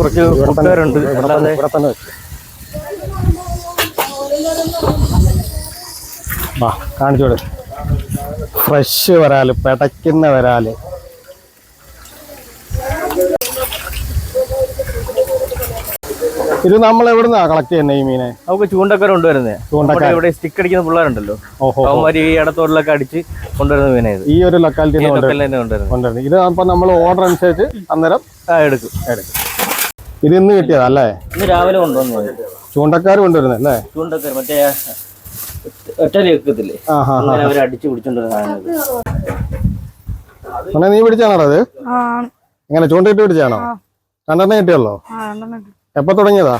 കുറച്ച് കൂട്ടുകാരുണ്ട്. അല്ലാതെ തന്നെ- ഇവിടെ തന്നെ വാ കാണിച്ചു ഫ്രഷ് വരാൽ പെടയ്ക്കുന്ന വരാൽ. ഇത് നമ്മൾ എവിടുന്നാ കളക്ട് ചെയ്യുന്നത് ഈ മീനെ? നമുക്ക് ചൂണ്ടക്കാർ കൊണ്ടുവരുന്നേ. ചൂണ്ടക്കാർ ഇവിടെ സ്റ്റിക്ക് അടിക്കുന്ന പിള്ളേരുണ്ടല്ലോ. ഓഹോ അവന്മാർ ഈ ഇടത്തോടിലൊക്കെ അടിച്ച് കൊണ്ടുവരുന്ന മീനാ ഇത്. ഈ ഒരു ലൊക്കാലിറ്റി കൊണ്ടുവരുന്നത് കൊണ്ടുവരുന്നത് ഇത് അപ്പൊ നമ്മൾ ഓർഡർ അനുസരിച്ച് അന്നേരം ആ എടുക്കും. എടുക്കും. ഇത് ഇന്ന് കിട്ടിയതല്ലേ ഇന്ന് രാവിലെ കൊണ്ടുവന്നു ചൂണ്ടക്കാർ കൊണ്ടുവരുന്നത് അല്ലേ? ചൂണ്ടക്കാർ മറ്റേ ഒറ്റ അടിച്ചു പിടിച്ചോണ്ടിരുന്ന ഇത്. മോനെ നീ പിടിച്ചാണോ അത്? എങ്ങനെ ചൂണ്ടയിട്ട് പിടിച്ചാണോ രണ്ടെണ്ണം കിട്ടിയല്ലോ? എപ്പോ തുടങ്ങിയതാ?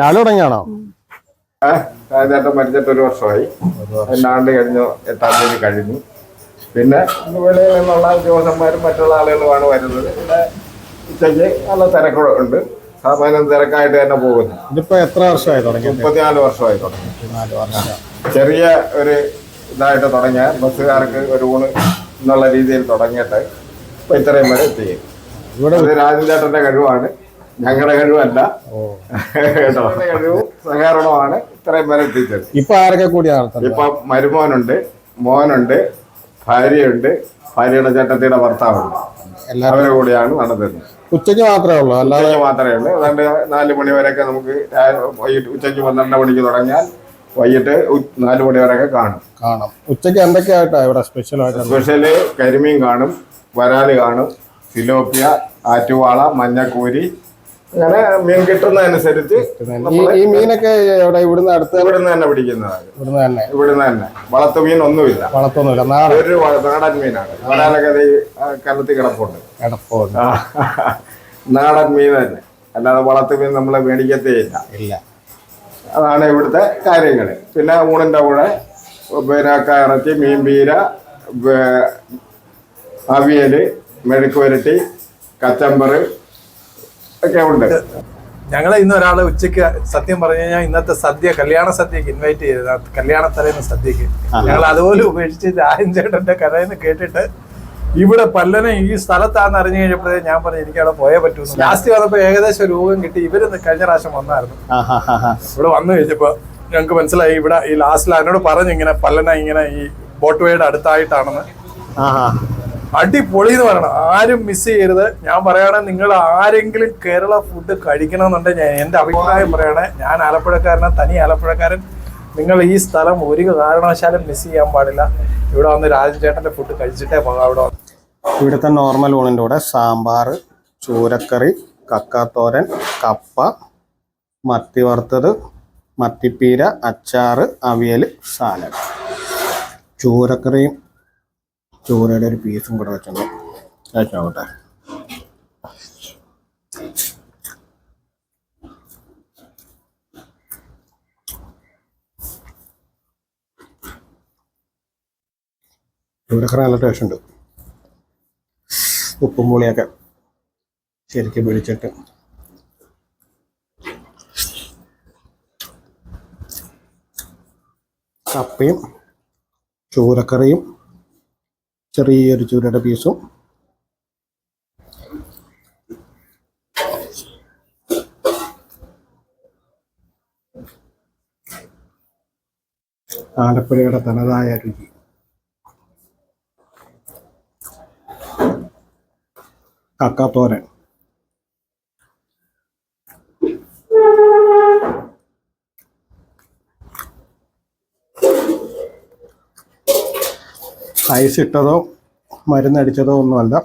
രാവിലെ തുടങ്ങിയാണോ? ചേട്ടൻ മരിച്ചിട്ട് ഒരു വർഷമായി. രണ്ടാണ്ട് കഴിഞ്ഞു എട്ടാം തീയതി കഴിഞ്ഞു. പിന്നെ വെളിയിൽ നിന്നുള്ള ജോസന്മാരും മറ്റുള്ള ആളുകളുമാണ് വരുന്നത്. പിന്നെ ഉച്ചയ്ക്ക് നല്ല തിരക്കുണ്ട് സാധാരണ തിരക്കായിട്ട് തന്നെ പോകുന്നു. ഇതിപ്പോ എത്ര വർഷമായി തുടങ്ങി? മുപ്പത്തിനാല് വർഷമായി തുടങ്ങി. ചെറിയ ഒരു ഇതായിട്ട് തുടങ്ങിയ ബസ്സുകാർക്ക് ഒരു ഊണ് എന്നുള്ള രീതിയിൽ തുടങ്ങിയിട്ട് ഇപ്പൊ ഇത്രയും വരെ എത്തി. ഇവിടെ അത് രാജൻ ചേട്ടന്റെ കഴിവാണ്. ഞങ്ങളുടെ കഴിവല്ല. കഴിവും സഹകരണമാണ് ഇത്രയും വരെ എത്തിച്ചത്. ഇപ്പൊ ആരൊക്കെ കൂടിയാണ് ഇപ്പൊ മരുമോനുണ്ട് മോനുണ്ട് ഭാര്യയുണ്ട് ഭാര്യയുടെ ചേട്ടത്തിയുടെ ഭർത്താവുണ്ട്. എല്ലാവരും കൂടിയാണ് കൂടെയാണ് നടത്തുന്നത് ഉച്ചയ്ക്ക് മാത്രമേ ഉള്ളൂ അല്ലാതെ മാത്രമേ ഉള്ളൂ. അതുകൊണ്ട് നാല് മണി വരെയൊക്കെ നമുക്ക് വൈകിട്ട് ഉച്ചയ്ക്ക് പന്ത്രണ്ട് മണിക്ക് തുടങ്ങിയാൽ വൈകിട്ട് നാല് മണി വരെയൊക്കെ കാണും. കാണാം. ഉച്ചയ്ക്ക് എന്തൊക്കെയായിട്ടാ ഇവിടെ സ്പെഷ്യൽ ആയിട്ട് സ്പെഷ്യൽ കരിമീൻ കാണും വരാൽ കാണും ഫിലോപ്പിയ ആറ്റുവാള മഞ്ഞക്കൂരി അങ്ങനെ മീൻ കിട്ടുന്നതനുസരിച്ച് അനുസരിച്ച് ഈ മീനൊക്കെ ഇവിടെ ഇവിടുന്ന് അടുത്ത് ഇവിടുന്ന് തന്നെ പിടിക്കുന്നതാണ്. ഇവിടുന്ന് തന്നെ. ഇവിടുന്ന് തന്നെ. വളർത്തു മീൻ ഒന്നുമില്ല. വളർത്തൊന്നുമില്ല. നാടൻ. ഒരു നാടൻ മീനാണ്. നാടാനൊക്കെ കലത്തി കിടപ്പുണ്ട്. കിടപ്പുണ്ട്. നാടൻ മീൻ തന്നെ. അല്ലാതെ വളർത്തു മീൻ നമ്മൾ മേടിക്കത്തേ ഇല്ല. ഇല്ല. അതാണ് ഇവിടുത്തെ കാര്യങ്ങൾ പിന്നെ ഊണിന്റെ കൂടെ പിന്നെ കയറത്തി മീൻപീര അവിയൽ മെഴുക്കുവരട്ടി കച്ചമ്പറ് ഒക്കെ ഉണ്ട്. ഞങ്ങളെ ഇന്ന് ഒരാൾ ഉച്ചയ്ക്ക് സത്യം പറഞ്ഞു കഴിഞ്ഞാൽ ഇന്നത്തെ സദ്യ കല്യാണ സദ്യക്ക് ഇൻവൈറ്റ് ചെയ്തത്. കല്യാണ തലേന്ന് സദ്യക്ക്. ഞങ്ങൾ അതുപോലെ ഉപേക്ഷിച്ച് രാജൻ ചേട്ടന്റെ കഥയെന്ന് കേട്ടിട്ട് ഇവിടെ പല്ലനെ ഈ സ്ഥലത്താന്ന് അറിഞ്ഞു കഴിഞ്ഞപ്പോഴേ ഞാൻ പറഞ്ഞു എനിക്ക് അവിടെ പോയേ പറ്റൂ. ലാസ്റ്റ് വന്നപ്പോ ഏകദേശം രൂപം കിട്ടി. ഇവർ കഴിഞ്ഞ പ്രാവശ്യം വന്നായിരുന്നു. ഇവിടെ വന്നു കഴിഞ്ഞപ്പോ ഞങ്ങൾക്ക് മനസ്സിലായി ഇവിടെ ഈ ലാസ്റ്റിൽ എന്നോട് പറഞ്ഞു ഇങ്ങനെ പല്ലന ഇങ്ങനെ ഈ ബോട്ട് വേയുടെ അടുത്തായിട്ടാണെന്ന്. അടിപൊളി എന്ന് പറയണം. ആരും മിസ് ചെയ്യരുത്. ഞാൻ പറയണേ നിങ്ങൾ ആരെങ്കിലും കേരള ഫുഡ് കഴിക്കണമെന്നുണ്ടെങ്കിൽ എന്റെ അഭിപ്രായം പറയണേ. ഞാൻ ആലപ്പുഴക്കാരനെ തനി ആലപ്പുഴക്കാരൻ. നിങ്ങൾ ഈ സ്ഥലം ഒരു കാരണവശാലും മിസ് ചെയ്യാൻ പാടില്ല. ഇവിടെ വന്ന് രാജൻ ചേട്ടന്റെ ഫുഡ് കഴിച്ചിട്ടേ പോകാം വന്ന്. ഇവിടുത്തെ നോർമൽ ഊണിന്റെ കൂടെ സാമ്പാർ ചൂരക്കറി കക്കാത്തോരൻ കപ്പ മത്തി വറുത്തത് മത്തിപ്പീര അച്ചാറ് അവിയൽ സാലഡ്. ചൂരക്കറിയും ചൂരയുടെ ഒരു പീസും കൂടെ വെച്ചോ കഴിച്ചോട്ടെ ചൂരക്കറി നല്ല ടേസ്റ്റ് ഉണ്ട്. ഉപ്പും പുളിയൊക്കെ ശരിക്കും പിടിച്ചിട്ട്. കപ്പയും ചൂരക്കറിയും ചെറിയൊരു ചൂരയുടെ പീസും. ആലപ്പുഴയുടെ തനതായ രുചി. കക്കാത്തോരൻ. ഐസ് ഇട്ടതോ മരുന്നടിച്ചതോ ഒന്നുമല്ല.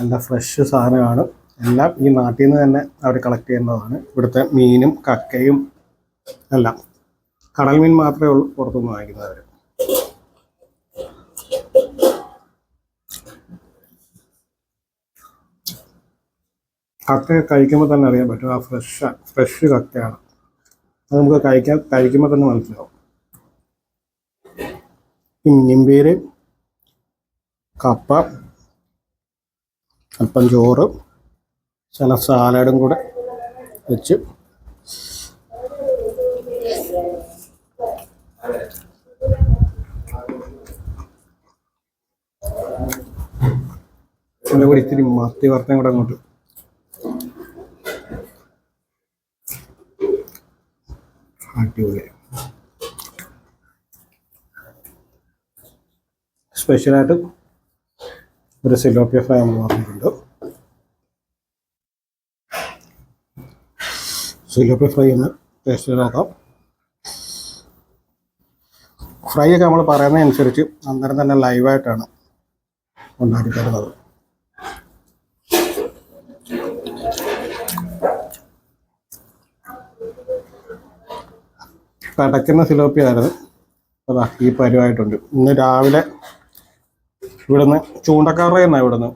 നല്ല ഫ്രഷ് സാധനമാണ്. എല്ലാം ഈ നാട്ടിൽ നിന്ന് തന്നെ അവർ കളക്ട് ചെയ്യുന്നതാണ്. ഇവിടുത്തെ മീനും കക്കയും എല്ലാം. കടൽ മീൻ മാത്രമേ ഉള്ളൂ പുറത്തുനിന്ന് വാങ്ങിക്കുന്നവർ കക്ക കഴിക്കുമ്പോൾ തന്നെ അറിയാൻ പറ്റും. ആ ഫ്രഷ് ഫ്രഷ് കക്കയാണ്. അത് നമുക്ക് കഴിക്കാൻ കഴിക്കുമ്പോൾ തന്നെ മനസ്സിലാവും. മീൻപേര് കപ്പ അല്പം ചോറ് ചില സാലഡും കൂടെ വെച്ച്. എന്റെ കൂടെ ഇത്തിരി മത്തി വറുത്തം കൂടെ അങ്ങോട്ട്. അടിപൊളി. സ്പെഷ്യലായിട്ട് ഒരു സിലോപ്പിയ ഫ്രൈ നമ്മൾ പറഞ്ഞിട്ടുണ്ട് സിലോപ്പിയ ഫ്രൈ ഒന്ന് ടേസ്റ്റ് ചെയ്ത് നോക്കാം. ഫ്രൈ ഒക്കെ നമ്മൾ പറയുന്നതനുസരിച്ച് അന്നേരം തന്നെ ലൈവായിട്ടാണ് ഉണ്ടാക്കി തരുന്നത് കടക്കുന്ന സിലോപ്പി ആയിരുന്നു അതാ ഈ പരിവായിട്ടുണ്ട് ഇന്ന് രാവിലെ ഇവിടുന്ന് ചൂണ്ടക്കാരുടെ എന്നാ ഇവിടുന്ന്?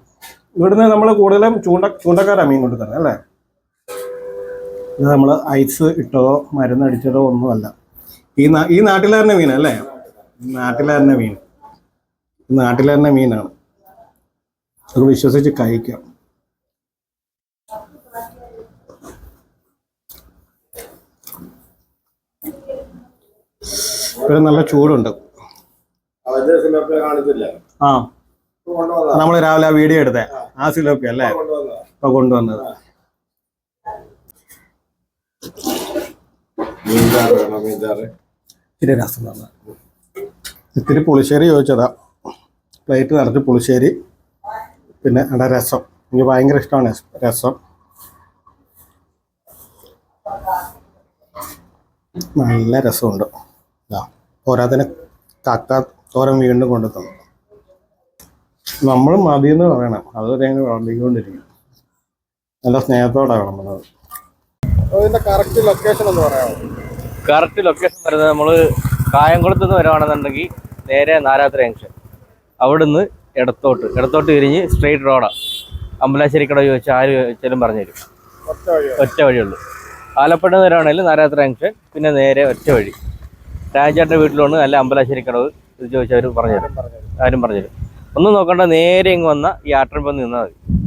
ഇവിടുന്ന് നമ്മൾ കൂടുതലും ചൂണ്ട ചൂണ്ടക്കാരാ മീൻ കൊണ്ടു തരുന്നത് അല്ലേ? ഇത് നമ്മൾ ഐസ് ഇട്ടതോ മരുന്നടിച്ചതോ ഒന്നുമല്ല. ഈ നാ ഈ നാട്ടിലെ തന്നെ മീനല്ലേ നാട്ടിലെ തന്നെ മീൻ. നാട്ടിലെ തന്നെ മീനാണ്. അത് വിശ്വസിച്ച് കഴിക്കാം. ഇവിടെ നല്ല ചൂടുണ്ട്. ആ. നമ്മൾ രാവിലെ ആ വീഡിയോ എടുത്തേ. ആ. സിലോപ്പി അല്ലേ? ഇപ്പൊ കൊണ്ടുവന്നത്. ഇത്തിരി രസം തന്നെ. ഇത്തിരി പുളിശ്ശേരി ചോദിച്ചതാ. പ്ലേറ്റ് നിറച്ച് പുളിശ്ശേരി. പിന്നെ അവിടെ രസം? എനിക്ക് ഭയങ്കര ഇഷ്ടമാണ് രസം. നല്ല രസമുണ്ട്. ഇതാ കാക്ക തോരം വീണ്ടും കൊണ്ടു തന്നു നമ്മൾ മതി എന്ന് പറയണം. അതുവരെ അങ്ങനെ വിളമ്പിക്കൊണ്ടിരിക്കും നല്ല സ്നേഹത്തോടെ വിളമ്പുന്നത് അതിന്റെ കറക്റ്റ് ലൊക്കേഷൻ എന്ന് പറയാമോ? കറക്റ്റ് ലൊക്കേഷൻ വരുന്നത് നമ്മൾ കായംകുളത്ത് നിന്ന് വരുവാണെന്നുണ്ടെങ്കിൽ നേരെ നാരാത്ര ജംഗ്ഷൻ അവിടുന്ന് ഇടത്തോട്ട് ഇടത്തോട്ട് തിരിഞ്ഞ് സ്ട്രെയിറ്റ് റോഡാണ് അമ്പലാശ്ശേരിക്കട ചോദിച്ചാൽ ആര് ചോദിച്ചാലും പറഞ്ഞു തരും. ഒറ്റ വഴിയുള്ളൂ ആലപ്പുഴ നിന്ന് വരുവാണെങ്കിൽ നാരാത്ര ജംഗ്ഷൻ പിന്നെ നേരെ ഒറ്റ വഴി. രാജാട്ടന്റെ വീട്ടിലാണ് അല്ല അമ്പലാശ്ശേരിക്കടവ് ഇത് ചോദിച്ചാൽ അവർ പറഞ്ഞു തരും. ആരും പറഞ്ഞു തരും. ഒന്നും നോക്കണ്ട നേരെ ഇങ്ങ് വന്ന ഈ ആട്ടിൻപം നിന്നാൽ മതി.